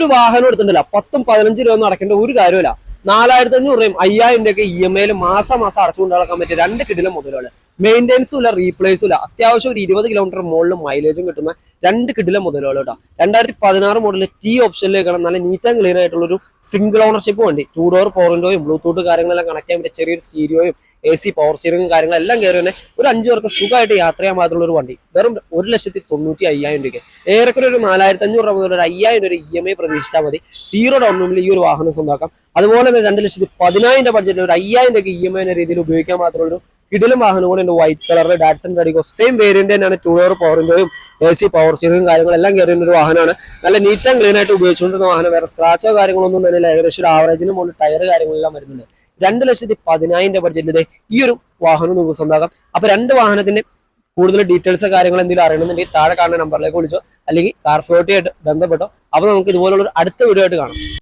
ഒരു വാഹനം എടുത്തിട്ടില്ല പത്തും പതിനഞ്ച് രൂപ ഒന്നും അടക്കേണ്ട ഒരു കാര്യമില്ല നാലായിരത്തി അഞ്ഞൂറ് രൂപയും അയ്യായിരം രൂപയൊക്കെ ഇ എം ഐയിൽ മാസം മാസം അടച്ചുകൊണ്ട് നടക്കാൻ പറ്റിയ രണ്ട് കിടിലം മുതലുകൾ മെയിന്റെനൻസും ഇല്ല റീപ്ലേസും ഇല്ല. അത്യാവശ്യം ഒരു ഇരുപത് കിലോമീറ്റർ മുകളിൽ മൈലേജും കിട്ടുന്ന രണ്ട് കിടിലം മുതലുകൾ രണ്ടായിരത്തി പതിനാറ് മോഡൽ ടി ഓപ്ഷനിലേക്കാണ് നല്ല നീറ്റ് ആൻഡ് ക്ലീൻ ആയിട്ടുള്ള ഒരു സിംഗിൾ ഓണർഷിപ്പ് വണ്ടി. ടൂ ഡോർ പോറിന്റോയും ബ്ലൂടൂത്ത് കാര്യങ്ങളെല്ലാം കണക്ട് ചെയ്യാൻ പറ്റിയ ചെറിയൊരു സ്റ്റീരിയോയും എ സി പവർ സ്റ്റിയറിംഗും കാര്യങ്ങളെല്ലാം കയറി തന്നെ ഒരു അഞ്ച് പേർക്ക് സുഖമായിട്ട് യാത്ര ചെയ്യാൻ മാത്രമുള്ള ഒരു വണ്ടി. വെറും ഒരു ലക്ഷത്തി തൊണ്ണൂറ്റി അയ്യായിരം രൂപയ്ക്ക്. ഏറെക്കുറെ ഒരു നാലായിരത്തി അഞ്ഞൂറ് രൂപ മുതൽ ഒരു അയ്യായിരം രൂപ ഇ എം ഐ പ്രതീക്ഷിച്ചാൽ മതി. സീറോ ഡൗൺ പേയ്മെന്റിൽ ഈ ഒരു വാഹനം സ്വന്തമാക്കാം അതുപോലെ തന്നെ രണ്ട് ലക്ഷത്തി പതിനായിരം രൂപ ബഡ്ജറ്റിൽ ഒരു അയ്യായിരം രൂപയ്ക്ക് ഇ എം ഐ എന്ന രീതിയിൽ ഉപയോഗിക്കാൻ മാത്രമുള്ള കിടിലും വാഹനം കൂടെ ഉണ്ട്. വൈറ്റ് കളറിൽ ഡാറ്റ്സൺ ഗഡിഗോ സെയിം വേരിയന്റ് തന്നെയാണ് ടൂ ഡോർ പവറിന്റെയും എ സി പവർ സീറും കാര്യങ്ങളെല്ലാം കയറിയുന്ന ഒരു വാഹനമാണ്. നല്ല നീറ്റ് ആൻഡ് ക്ലീൻ ആയിട്ട് ഉപയോഗിച്ചുകൊണ്ടിരുന്ന വാഹനം. വേറെ സ്ക്രാച്ചോ കാര്യങ്ങളൊന്നും തന്നെ. ഏകദേശം ഒരു ആവറേജിന് മുകളിൽ ടയർ കാര്യങ്ങളെല്ലാം വരുന്നുണ്ട്. രണ്ട് ലക്ഷത്തി പതിനായിരം രൂപ ഈ ഒരു വാഹനം നമുക്ക് സ്വന്തമാക്കാം. അപ്പൊ രണ്ട് വാഹനത്തിന്റെ കൂടുതൽ ഡീറ്റെയിൽസ് കാര്യങ്ങൾ എന്തെങ്കിലും അറിയണമെന്നുണ്ടെങ്കിൽ താഴെ കാണുന്ന നമ്പറിലേക്ക് വിളിച്ചോ അല്ലെങ്കിൽ കാർ ഫ്ലോട്ടിയായിട്ട് ബന്ധപ്പെട്ടോ. അപ്പൊ നമുക്ക് ഇതുപോലുള്ള അടുത്ത വീഡിയോ ആയിട്ട് കാണാം.